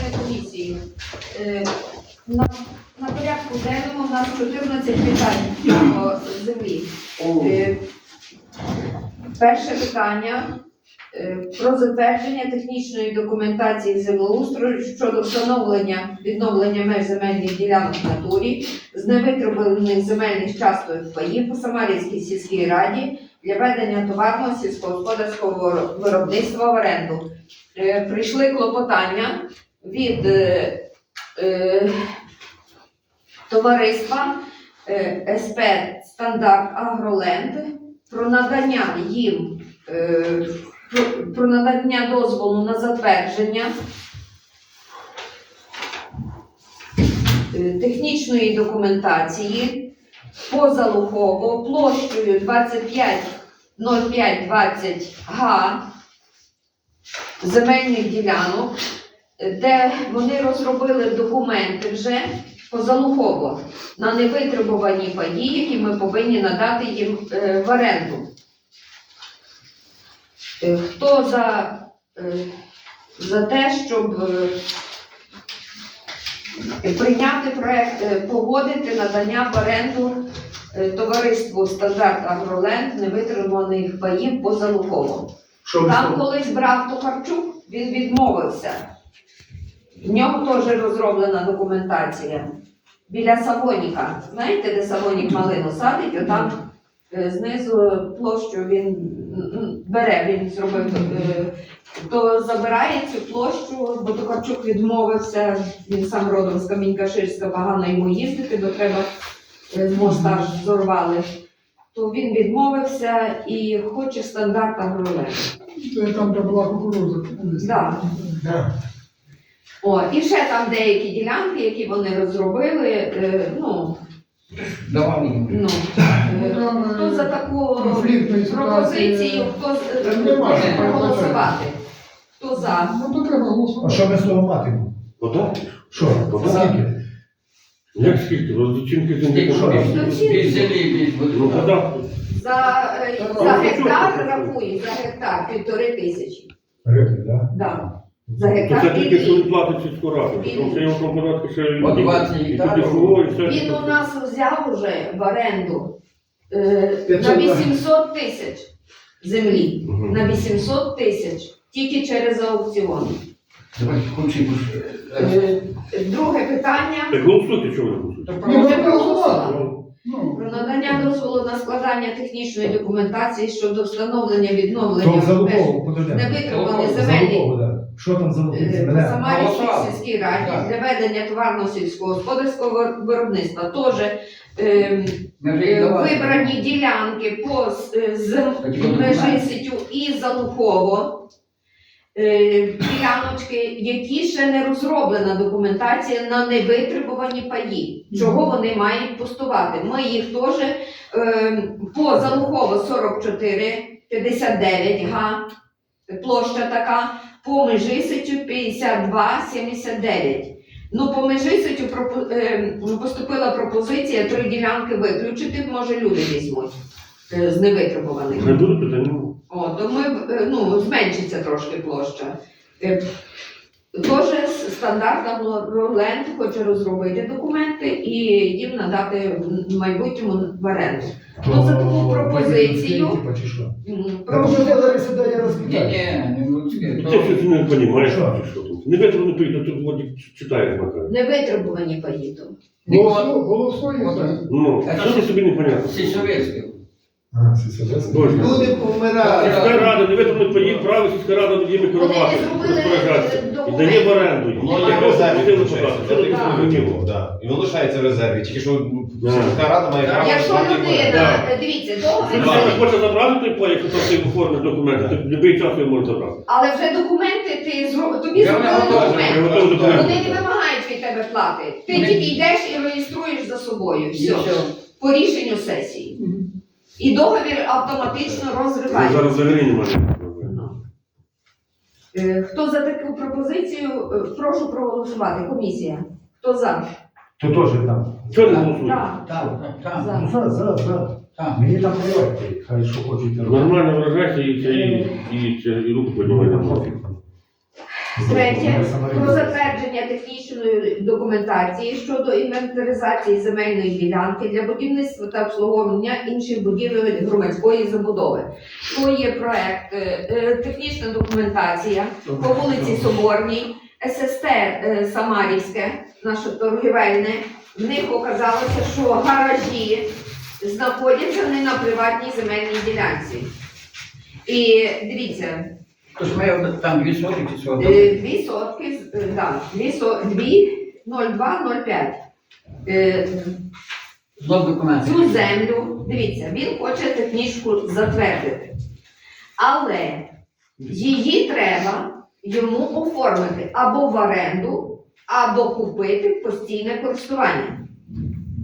члени комісії. Е, На, на порядку денному у нас 14 питань по землі. Е, Перше питання е, про затвердження технічної документації землеустрою щодо встановлення відновлення меж земельних ділянок в натурі з невитребуваних земельних часток паїв по Самарівській сільській раді для ведення товарного сільськогосподарського виробництва в оренду. Прийшли клопотання від е, е, товариства е, СП Стандарт Агроленд про надання їм е, про- надання дозволу на затвердження е, технічної документації позалухово площею 250520 га земельних ділянок, де вони розробили документи вже позалухово на невитребувані паї, які ми повинні надати їм е, в оренду. Е, Хто за, е, за те, щоб прийняти проект, е, погодити надання в оренду товариству Стандарт Агроленд невитриманих паїв позалуково. Там колись брав Токарчук, він відмовився. В нього теж розроблена документація. Біля Савоніка. Знаєте, де Савонік малину садить, отам е, знизу площу він м, бере, він зробив, е, то забирає цю площу, бо Токарчук відмовився, він сам родом з Камінь-Каширська, погано йому їздити, бо треба е, моста ж зорвали. То він відмовився і хоче стандарт агролег. Там, де була кукуруза. Да. О, і ще там деякі ділянки, які вони розробили. Е, ну, Давай їм. ну, е, е, хто за таку конфліктної пропозицію, ситуації. хто з- нема, е, що проголосувати? Хто за? Ну, то треба А голосувати. що ми з того матимемо? Ото? Що? Ото. Скільки? Як скільки? Без землі, без Ну, подав. За, е, за гектар рахує, за гектар півтори тисячі. Гривень, так? Да. За То це гектар тільки що і він платить сільську раду. Тому що його там ще і От 20 і гектарів. ПДФО, і все. він у нас взяв уже в оренду е, 500 на 800 тисяч землі. Мгм. На 800 тисяч тільки через аукціон. Хочемо. Е, Друге питання Так голосуйте, чого ви не голосуєте? Ні, ну, проголосували. Ну, про надання дозволу на складання технічної документації щодо встановлення відновлення в меж Залукову, да. Що там за е, по Самарівській Голосували. сільській раді Так. для ведення товарного сільськогосподарського вир- виробництва. Теж ем, Ми вже їх е, давали. вибрані ділянки по е, з от межі. Ситю і Залухово. Е, Діляночки, які ще не розроблена документація на невитребувані паї. Чого вони мають пустувати? Ми їх теж е, по Залухово 44, 59 га, площа така, по Межисичу 52, 79. Ну, по Межисичу е, поступила пропозиція три ділянки виключити, може люди візьмуть з невитребуваних. Не буде питання? О, то ми е, ну, зменшиться трошки площа. Е, Теж стандарт Роленд хоче розробити документи і їм надати в майбутньому в оренду. Ну, за таку пропозицію. не. Ти щось не розумієш, Що? тут. Не витримано прийде, тут вроді читає Макар. невитребувані паї то. голосуй- Голосуємо. Ну, А що ти собі не понятно? Сільсоветське. А. Люди помирають. Сільська рада, не витримано поїв, право сільська рада над ними керувати, Вони не зробили, розпоряджатися. е, І дає в оренду. їм. Воно є в резерві. Це таке зрозуміло, да. І воно лишається в резерві. Тільки що Да. сільська рада має право Якщо знати людина, е, дивіться, договір, Якщо хочеш забрати той пай, якщо там ти оформиш документи, то в будь-який час його можеш забрати. але вже документи ти зро- тобі Я зробили готовий. документи. Вони не вимагають від тебе плати. Ти тільки йдеш і реєструєш за собою. Все. все. По рішенню сесії. І договір автоматично Ну, розривається. Зараз взагалі немає. Ну. Е, Хто за таку пропозицію, е, прошу проголосувати. Комісія. Хто за? То теж там. Чого не голосуєш? Так. Так, так, За. Ну, за, за, за. так. Мені там плювати, хай що хочуть робити. Нормально виражайся і, і, і, і, і руку голову. Третє. Про затвердження технічної документації щодо інвентаризації земельної ділянки для будівництва та обслуговування інших будівель громадської забудови. То є проект, е, е, технічна документація по вулиці Соборній, ССТ е, Самарівське, наше торгівельне. В них оказалося, що гаражі знаходяться не на приватній земельній ділянці. І дивіться, Тож ми там дві сотки чи що? Е, Дві сотки, е, да, дві со- дві, 0,2, 0,5. Е, Знов документи. Цю землю, дивіться, він хоче технічку затвердити. Але її треба йому оформити або в оренду, або купити в постійне користування.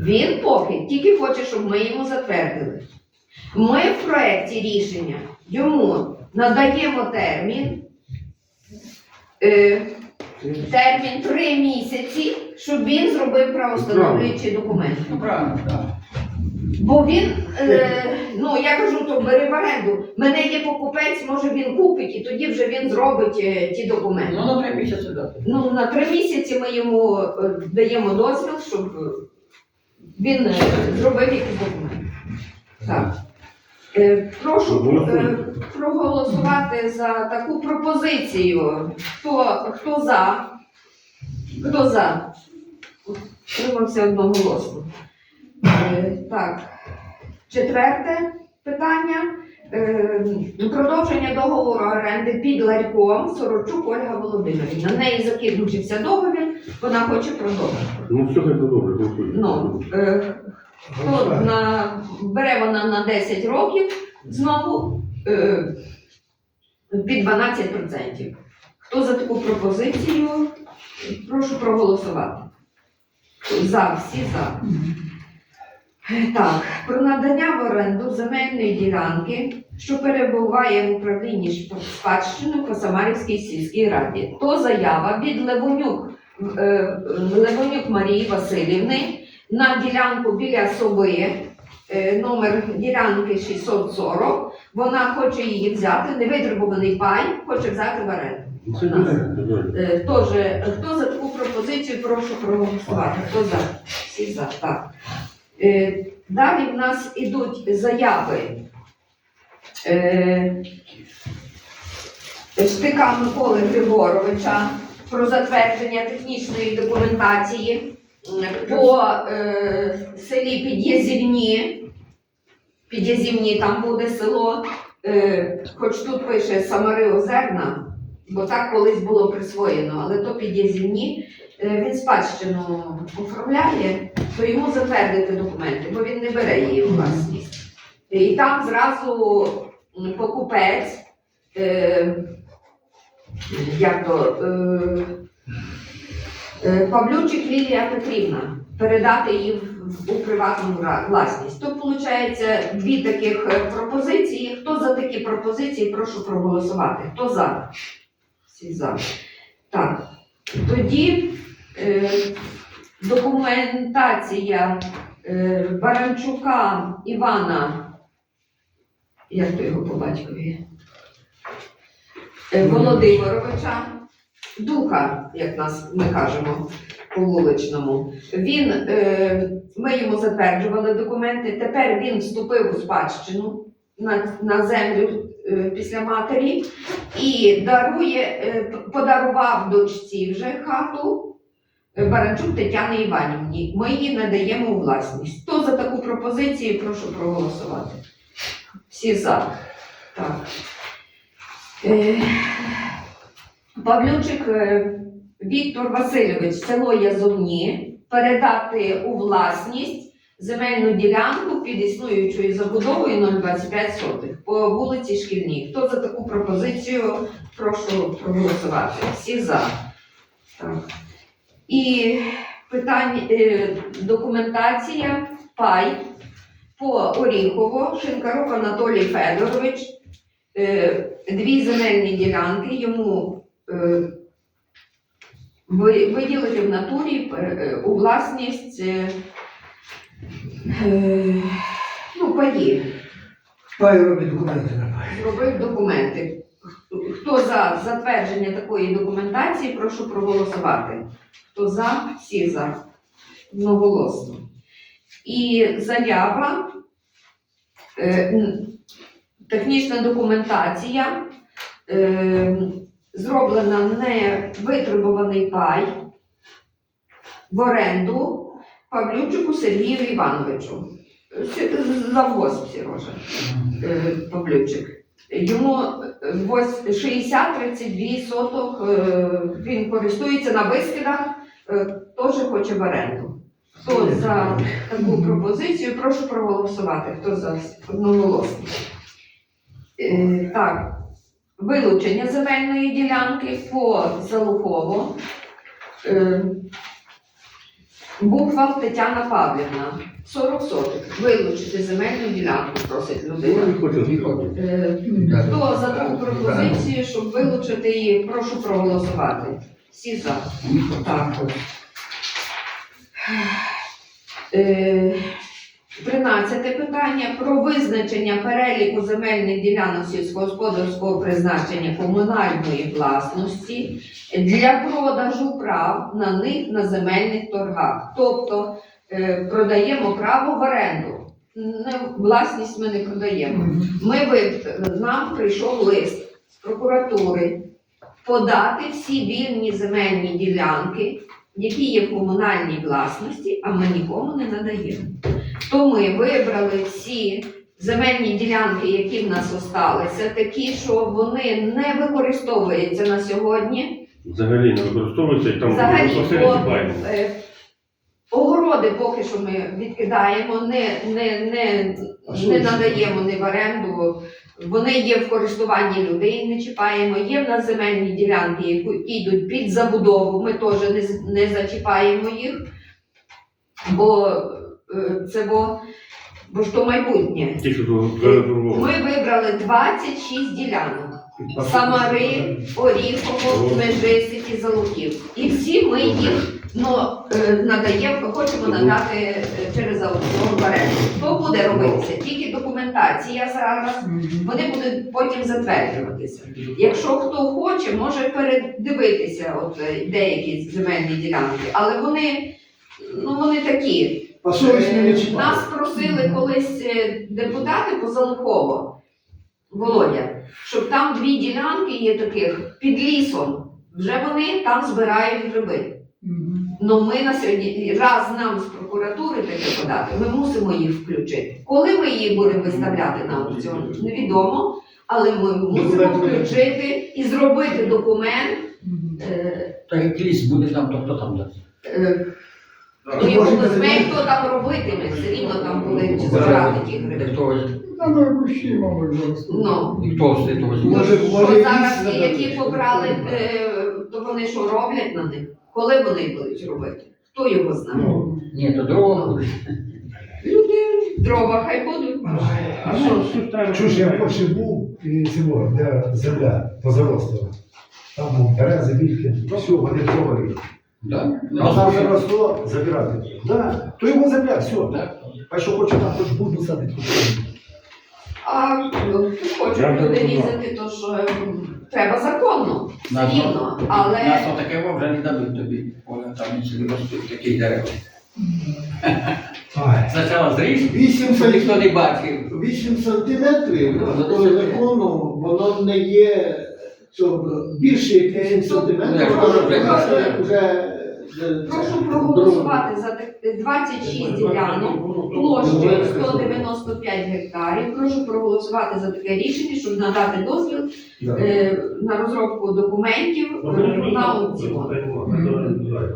Він поки тільки хоче, щоб ми йому затвердили. Ми в проєкті рішення йому надаємо термін. Е, термін три місяці, щоб він зробив правостановлюючий документ. Ну правильно, так. Бо він, е, ну я кажу, то бери в оренду. Мене є покупець, може він купить, і тоді вже він зробить е, ті документи. Ну, на три місяці дати. Ну, на три місяці ми йому е, даємо дозвіл, щоб е, він е, зробив якісь документи. Так. Е, Прошу е, проголосувати за таку пропозицію. Хто, хто за? Хто за? Тримався одноголосно. Е, Так. Четверте питання. Е, Продовження договору оренди під ларьком Сорочук Ольга Володимирівна. На неї закінчився договір, вона хоче продовжити. Ну, все хай добре, голосуй. Ну, е, хто на, бере вона на 10 років знову під 12%. Хто за таку пропозицію? Прошу проголосувати. За, всі за. Так, про надання в оренду земельної ділянки, що перебуває в управлінні спадщини по Самарівській сільській раді. То заява від Левонюк, е, Левонюк Марії Васильівни на ділянку біля Соби, е, номер ділянки 640. Вона хоче її взяти, невитребуваний пай, хоче взяти в оренду. Ну. Е, Хто, за таку пропозицію, прошу проголосувати. Хто за? Всі за, так. Е, Далі в нас ідуть заяви е, Штика Миколи Григоровича про затвердження технічної документації по е, селі Під'язівні. Під'язівні там буде село, е, хоч тут пише Самари Озерна, бо так колись було присвоєно, але то Під'язівні. Е, Він спадщину оформляє, то йому затвердити документи, бо він не бере її у власність. І там зразу покупець, е, як то, е, Павлючик Лілія Петрівна, передати її у приватну власність. То виходить дві таких е, пропозиції. Хто за такі пропозиції, прошу проголосувати. Хто за? Всі за. Так. Тоді е, документація е, Баранчука Івана, як то його по батькові, е, Володимировича, Духа, як нас ми кажемо по вуличному. Він, е, ми йому затверджували документи, тепер він вступив у спадщину на, на землю е, після матері і дарує, е, подарував дочці вже хату е, Баранчук Тетяні Іванівні. Ми її надаємо у власність. Хто за таку пропозицію, прошу проголосувати. Всі за. Так. Е, Павлючик е, Віктор Васильович, село Язовні, передати у власність земельну ділянку під існуючою забудовою 025 сотих по вулиці Шкільній. Хто за таку пропозицію, прошу проголосувати. Всі за. Так. І питання, е, документація пай по Оріхово, Шинкарук Анатолій Федорович, е, дві земельні ділянки йому виділити в натурі е, у власність е, е, ну, паї. Пай робить документи на пай. Зробив документи. Хто за затвердження такої документації, прошу проголосувати. Хто за, всі за. Одноголосно. І заява, е, технічна документація, е, зроблена невитребуваний пай в оренду Павлючику Сергію Івановичу. Завгосп Сірожа е, Павлючик. Йому е, 60-32 соток, е, він користується на вискидах, е, теж хоче в оренду. Хто за таку пропозицію, прошу проголосувати. Хто за одноголосно. Так, вилучення земельної ділянки по Залухово. Е, Буква Тетяна Павлівна, 40 соток. Вилучити земельну ділянку, просить людина. Не. Е, Хто за таку пропозицію, щоб вилучити її, прошу проголосувати. Всі за. Так. Тринадцяте питання про визначення переліку земельних ділянок сільськогосподарського призначення комунальної власності для продажу прав на них на земельних торгах. Тобто е, продаємо право в оренду. Власність ми не продаємо. Ми нам прийшов лист з прокуратури подати всі вільні земельні ділянки, які є в комунальній власності, а ми нікому не надаємо. То ми вибрали всі земельні ділянки, які в нас осталися, такі, що вони не використовуються на сьогодні. Взагалі не використовується і там Взагалі. Е, Огороди поки що ми відкидаємо, не, не, не, не надаємо ні в оренду. Вони є в користуванні людей, не чіпаємо. Є в нас земельні ділянки, які йдуть під забудову. Ми теж не, не зачіпаємо їх, бо е, це бо, бо ж то майбутнє. Зарезервовані. Ми вибрали 26 ділянок. Самари, Оріхово, Межиситі, Залуків. І всі ми їх ну, е, надаємо, хочемо надати е, через аукціон оренду. Що буде робитися? Тільки документація зараз, вони будуть потім затверджуватися. Якщо хто хоче, може передивитися от, е, деякі земельні ділянки, але вони, ну, вони такі. Нас просили колись депутати по Залухово, Володя, щоб там дві ділянки є таких під лісом. Вже вони там збирають гриби. Ну ми на сьогодні раз нам з прокуратури таке подати, ми мусимо їх включити. Коли ми її будемо виставляти на аукціон, невідомо, але ми мусимо включити і зробити документ. Е, Так як ліс буде там, то хто там дасть? е, ну, хто там робитиме, все рівно там буде збирати ті гриби. Хто Там ми мабуть, зараз. Ну, І хто то возьме? Може, може, зараз ті, які побрали, е, то вони що роблять на них? Коли вони будуть робити? Хто його знає? Ну, Ні, то дрова буде. Люди, дрова хай будуть. А що, що треба? Чуж я в Польщі був і село, де земля позаростила. Там був берези, вільки, все, вони зробили. Да? А там заросло, забирати. Да, то його земля, все. А що хоче там, хоч буду садити. А ну, хочуть люди різати, то ж е, треба законно, рівно. Але Нас отаке вже не дадуть тобі. Оля, там не собі ростуть такі дерева. Спочатку зріж, сантиметрів. ніхто не бачив. 8 сантиметрів Ну, по закону воно не є цього, більше як 8 сантиметрів, Ну, вже прошу проголосувати за тих 26 ділянок площею 195 гектарів. Прошу проголосувати за таке рішення, щоб надати дозвіл е, на розробку документів е, на аукціон.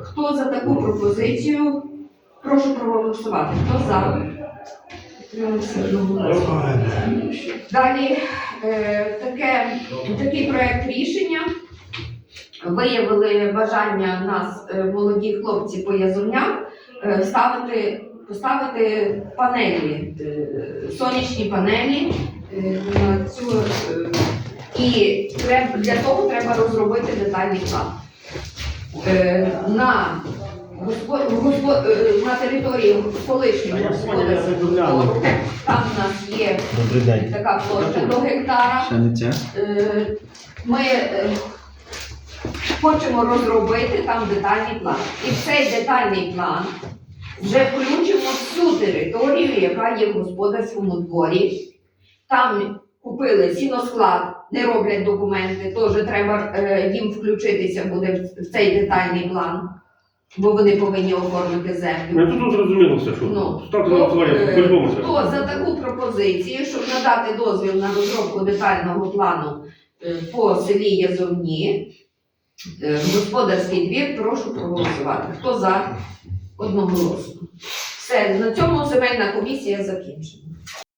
Хто за таку пропозицію? Прошу проголосувати. Хто за? Одноголосно. Далі е, таке, такий проект рішення. Виявили бажання нас, е, молоді хлопці по Язовнях, е, ставити, поставити панелі, е, сонячні панелі на цю. і для того треба розробити детальний план. На, госпо- госпо- на території колишнього господарського там у нас є така площа до гектара. Ми хочемо розробити там детальний план. І в цей детальний план вже включимо всю територію, яка є в господарському дворі. Там купили сіносклад, не роблять документи, теж треба е, їм включитися буде в- цей детальний план, бо вони повинні оформити землю. Ну, тут зрозуміло все, що Ну, ставте на голосування, е. Хто за таку пропозицію, щоб надати дозвіл на розробку детального плану е, по селі Язовні, господарський двір, прошу проголосувати. Хто за? Одноголосно. Все, на цьому земельна комісія закінчена.